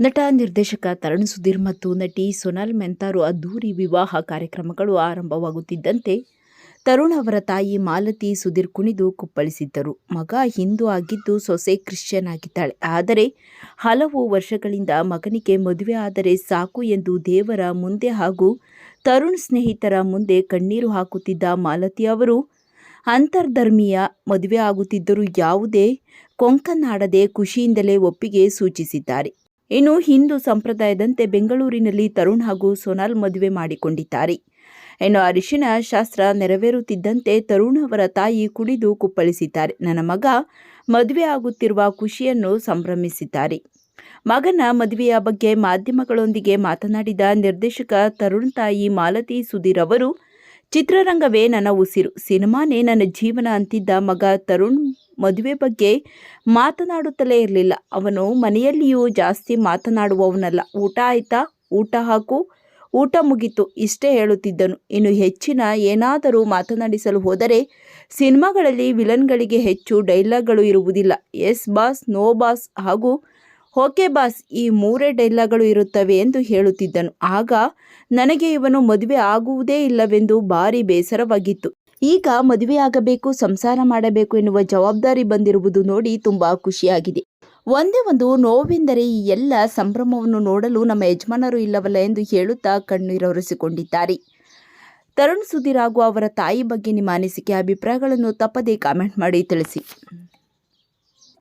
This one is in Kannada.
ನಟ, ನಿರ್ದೇಶಕ ತರುಣ್ ಸುಧೀರ್ ಮತ್ತು ನಟಿ ಸೊನಾಲ್ ಮೆಂತಾರು ಅದ್ದೂರಿ ವಿವಾಹ ಕಾರ್ಯಕ್ರಮಗಳು ಆರಂಭವಾಗುತ್ತಿದ್ದಂತೆ ತರುಣ್ ಅವರ ತಾಯಿ ಮಾಲತಿ ಸುಧೀರ್ ಕುಣಿದು ಕುಪ್ಪಳಿಸಿದ್ದರು. ಮಗ ಹಿಂದೂ ಆಗಿದ್ದು ಸೊಸೆ ಕ್ರಿಶ್ಚಿಯನ್ ಆಗಿದ್ದಾಳೆ. ಆದರೆ ಹಲವು ವರ್ಷಗಳಿಂದ ಮಗನಿಗೆ ಮದುವೆ ಆದರೆ ಸಾಕು ಎಂದು ದೇವರ ಮುಂದೆ ಹಾಗೂ ತರುಣ್ ಸ್ನೇಹಿತರ ಮುಂದೆ ಕಣ್ಣೀರು ಹಾಕುತ್ತಿದ್ದ ಮಾಲತಿ ಅವರು ಅಂತರ್ಧರ್ಮೀಯ ಮದುವೆ ಆಗುತ್ತಿದ್ದರೂ ಯಾವುದೇ ಕೊಂಕನ್ನಾಡದೆ ಖುಷಿಯಿಂದಲೇ ಒಪ್ಪಿಗೆ ಸೂಚಿಸಿದ್ದಾರೆ. ಇನ್ನು ಹಿಂದೂ ಸಂಪ್ರದಾಯದಂತೆ ಬೆಂಗಳೂರಿನಲ್ಲಿ ತರುಣ್ ಹಾಗೂ ಸೋನಾಲ್ ಮದುವೆ ಮಾಡಿಕೊಂಡಿದ್ದಾರೆ. ಇನ್ನು ಅರಿಶಿನ ಶಾಸ್ತ್ರ ನೆರವೇರುತ್ತಿದ್ದಂತೆ ತರುಣ್ ಅವರ ತಾಯಿ ಕುಡಿದು ಕುಪ್ಪಳಿಸಿದ್ದಾರೆ. ನನ್ನ ಮಗ ಮದುವೆ ಆಗುತ್ತಿರುವ ಖುಷಿಯನ್ನು ಸಂಭ್ರಮಿಸಿದ್ದಾರೆ. ಮಗನ ಮದುವೆಯ ಬಗ್ಗೆ ಮಾಧ್ಯಮಗಳೊಂದಿಗೆ ಮಾತನಾಡಿದ ನಿರ್ದೇಶಕ ತರುಣ್ ತಾಯಿ ಮಾಲತಿ ಸುಧೀರ್ ಅವರು, ಚಿತ್ರರಂಗವೇ ನನ್ನ ಉಸಿರು. ಸಿನಿಮಾನೇ ನನ್ನ ಜೀವನ ಅಂತಿದ್ದ ಮಗ ತರುಣ್ ಮದುವೆ ಬಗ್ಗೆ ಮಾತನಾಡುತ್ತಲೇ ಇರಲಿಲ್ಲ. ಅವನು ಮನೆಯಲ್ಲಿಯೂ ಜಾಸ್ತಿ ಮಾತನಾಡುವವನಲ್ಲ. ಊಟ ಆಯ್ತಾ? ಊಟ ಹಾಕು. ಊಟ ಮುಗಿತು. ಇಷ್ಟೇ ಹೇಳುತ್ತಿದ್ದನು. ಇನ್ನು ಹೆಚ್ಚಿನ ಏನಾದರೂ ಮಾತನಾಡಿಸಲು ಹೋದರೆ ಸಿನಿಮಾಗಳಲ್ಲಿ ವಿಲನ್ಗಳಿಗೆ ಹೆಚ್ಚು ಡೈಲಾಗ್ಗಳು ಇರುವುದಿಲ್ಲ. ಎಸ್ ಬಾಸ್, ನೋ ಬಾಸ್ ಹಾಗೂ ಓಕೆ ಬಾಸ್ ಈ ಮೂರೇ ಡೈಲಾಗ್ಗಳು ಇರುತ್ತವೆ ಎಂದು ಹೇಳುತ್ತಿದ್ದನು. ಆಗ ನನಗೆ ಇವನು ಮದುವೆ ಆಗುವುದೇ ಇಲ್ಲವೆಂದು ಭಾರಿ ಬೇಸರವಾಗಿತ್ತು. ಈಗ ಮದುವೆಯಾಗಬೇಕು ಸಂಸಾರ ಮಾಡಬೇಕು ಎನ್ನುವ ಜವಾಬ್ದಾರಿ ಬಂದಿರುವುದು ನೋಡಿ ತುಂಬಾ ಖುಷಿಯಾಗಿದೆ. ಒಂದೇ ಒಂದು ನೋವೆಂದರೆ ಈ ಎಲ್ಲ ಸಂಭ್ರಮವನ್ನು ನೋಡಲು ನಮ್ಮ ಯಜಮಾನರು ಇಲ್ಲವಲ್ಲ ಎಂದು ಹೇಳುತ್ತಾ ಕಣ್ಣೀರೊರೆಸಿಕೊಂಡಿದ್ದಾರೆ ತರುಣ್ ಸುಧೀರ್ ಹಾಗೂ ಅವರ ತಾಯಿ ಬಗ್ಗೆ ನಿಮ್ಮ ಅನಿಸಿಕೆ, ಅಭಿಪ್ರಾಯಗಳನ್ನು ತಪ್ಪದೇ ಕಾಮೆಂಟ್ ಮಾಡಿ ತಿಳಿಸಿ.